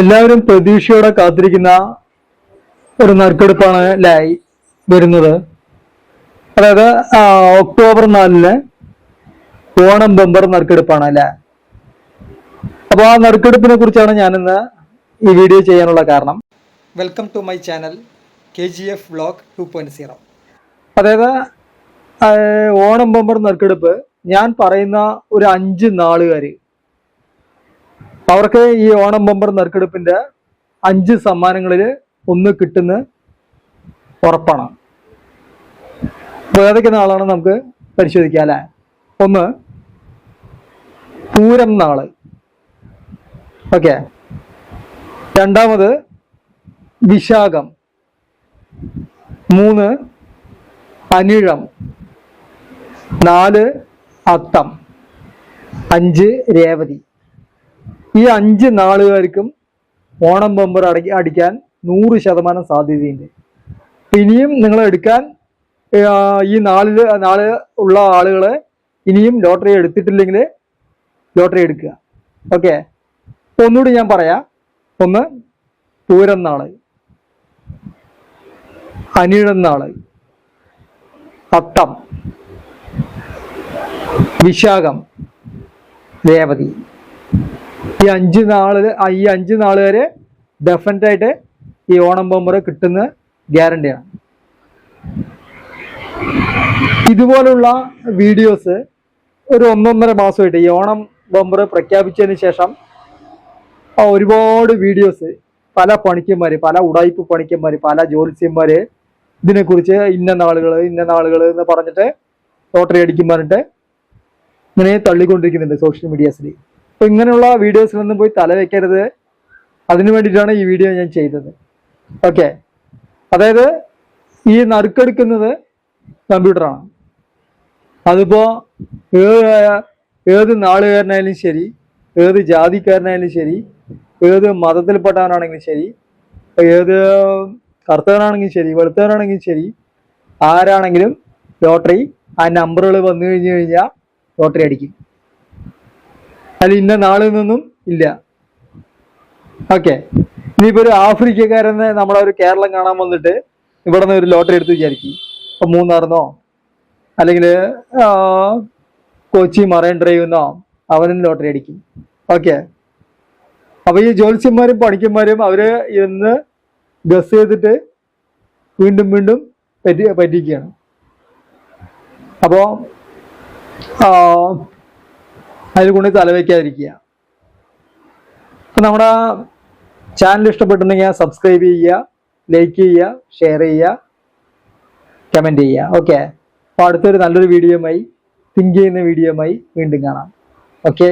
എല്ലാവരും പ്രതീക്ഷയോടെ കാത്തിരിക്കുന്ന ഒരു നറുക്കെടുപ്പാണ് ലൈ വരുന്നത്. അതായത് ഒക്ടോബർ നാലിന് ഓണം ബമ്പർ നറുക്കെടുപ്പാണ് അല്ലേ അപ്പോൾ ആ നറുക്കെടുപ്പിനെ കുറിച്ചാണ് ഞാനിന്ന് ഈ വീഡിയോ ചെയ്യാനുള്ള കാരണം. Welcome to my channel K G F vlog two point zero അതായത് ഓണം ബമ്പർ നറുക്കെടുപ്പ് ഞാൻ പറയുന്ന ഒരു അഞ്ച് നാളുകാര് അവർക്ക് ഈ ഓണം ബമ്പർ നറുക്കെടുപ്പിന്റെ അഞ്ച് സമ്മാനങ്ങളിൽ ഒന്ന് കിട്ടുന്ന ഉറപ്പാണ്. ഏതൊക്കെ നാളാണ് നമുക്ക് പരിശോധിക്കാം അല്ലെ? ഒന്ന് പൂരം നാൾ. ഓക്കെ. രണ്ടാമത് വിശാഖം. മൂന്ന് അനിഴം. നാല് അത്തം. അഞ്ച് രേവതി. ഈ അഞ്ച് നാളുകാർക്കും ഓണം ബമ്പർ അടക്കി അടിക്കാൻ നൂറ് ശതമാനം സാധ്യതയുണ്ട്. ഇനിയും നിങ്ങൾ എടുക്കാൻ ഈ നാളിൽ നാളെ ഉള്ള ആളുകളെ ഇനിയും ലോട്ടറി എടുത്തിട്ടില്ലെങ്കിൽ ലോട്ടറി എടുക്കുക. ഓക്കെ? ഒന്നുകൂടി ഞാൻ പറയാം. ഒന്ന് പൂരം നാൾ. അനിഴം നാൾ. അത്തം. വിശാഖം. രേവതി. ഈ അഞ്ച് നാൾ ഈ അഞ്ച് നാൾ വരെ ഡെഫിനറ്റ് ആയിട്ട് ഈ ഓണം ബോംബറ് കിട്ടുന്ന ഗ്യാരണ്ടിയാണ് ഇതുപോലുള്ള വീഡിയോസ് ഒരു ഒന്നൊന്നര മാസമായിട്ട് ഈ ഓണം ബോംബർ പ്രഖ്യാപിച്ചതിന് ശേഷം ഒരുപാട് വീഡിയോസ് പല പണിക്കന്മാര് പല ഉടായ്പ പണിക്കന്മാര് പല ജോലിസ്യന്മാർ ഇതിനെക്കുറിച്ച് ഇന്ന നാളുകൾ ഇന്ന നാളുകൾ എന്ന് പറഞ്ഞിട്ട് ലോട്ടറി അടിക്കും പറഞ്ഞിട്ട് ഇങ്ങനെ തള്ളിക്കൊണ്ടിരിക്കുന്നുണ്ട് സോഷ്യൽ മീഡിയാസിൽ അപ്പൊ ഇങ്ങനെയുള്ള വീഡിയോസിലൊന്നും പോയി തല വെക്കരുത്. അതിനു വേണ്ടിയിട്ടാണ് ഈ വീഡിയോ ഞാൻ ചെയ്തത്. ഓക്കെ അതായത് ഈ നറുക്കെടുക്കുന്നത് കമ്പ്യൂട്ടറാണ് അതിപ്പോ ഏത് ഏത് നാളുകാരനായാലും ശരി ഏത് ജാതിക്കാരനായാലും ശരി ഏത് മതത്തിൽപ്പെട്ടവനാണെങ്കിലും ശരി ഏത് കറുത്തവനാണെങ്കിലും ശരി വെളുത്തവനാണെങ്കിലും ശരി ആരാണെങ്കിലും ലോട്ടറി ആ നമ്പറുകൾ വന്നു കഴിഞ്ഞു കഴിഞ്ഞാൽ ലോട്ടറി അടിക്കും. അല്ല ഇന്ന നാളിൽ നിന്നും ഇല്ല. ഓക്കെ ഇനിയിപ്പോ ഒരു ആഫ്രിക്കക്കാരനെ നമ്മളെ ഒരു കേരളം കാണാൻ വന്നിട്ട് ഇവിടെ നിന്ന് ഒരു ലോട്ടറി എടുത്ത് വിചാരിക്കും. ഇപ്പൊ മൂന്നാറിന്നോ? അല്ലെങ്കിൽ കൊച്ചി മറൈൻ ഡ്രൈവ് എന്നോ അവനും ലോട്ടറി അടിക്കും. ഓക്കെ അപ്പൊ ഈ ജ്യോത്സ്യന്മാരും പണിക്കന്മാരും അവർ ഇന്ന് ഗസ് ചെയ്തിട്ട് വീണ്ടും വീണ്ടും പറ്റി പറ്റിക്കുകയാണ് അപ്പോ അതിൽ കൊണ്ട് തലവെക്കാതിരിക്കുക അപ്പം നമ്മുടെ ചാനൽ ഇഷ്ടപ്പെട്ടിട്ടുണ്ടെങ്കിൽ സബ്സ്ക്രൈബ് ചെയ്യുക ലൈക്ക് ചെയ്യുക ഷെയർ ചെയ്യുക കമന്റ് ചെയ്യുക. ഓക്കെ അപ്പോൾ അടുത്തൊരു നല്ലൊരു വീഡിയോയുമായി തിങ്ക് ചെയ്യുന്ന വീഡിയോയുമായി വീണ്ടും കാണാം. ഓക്കെ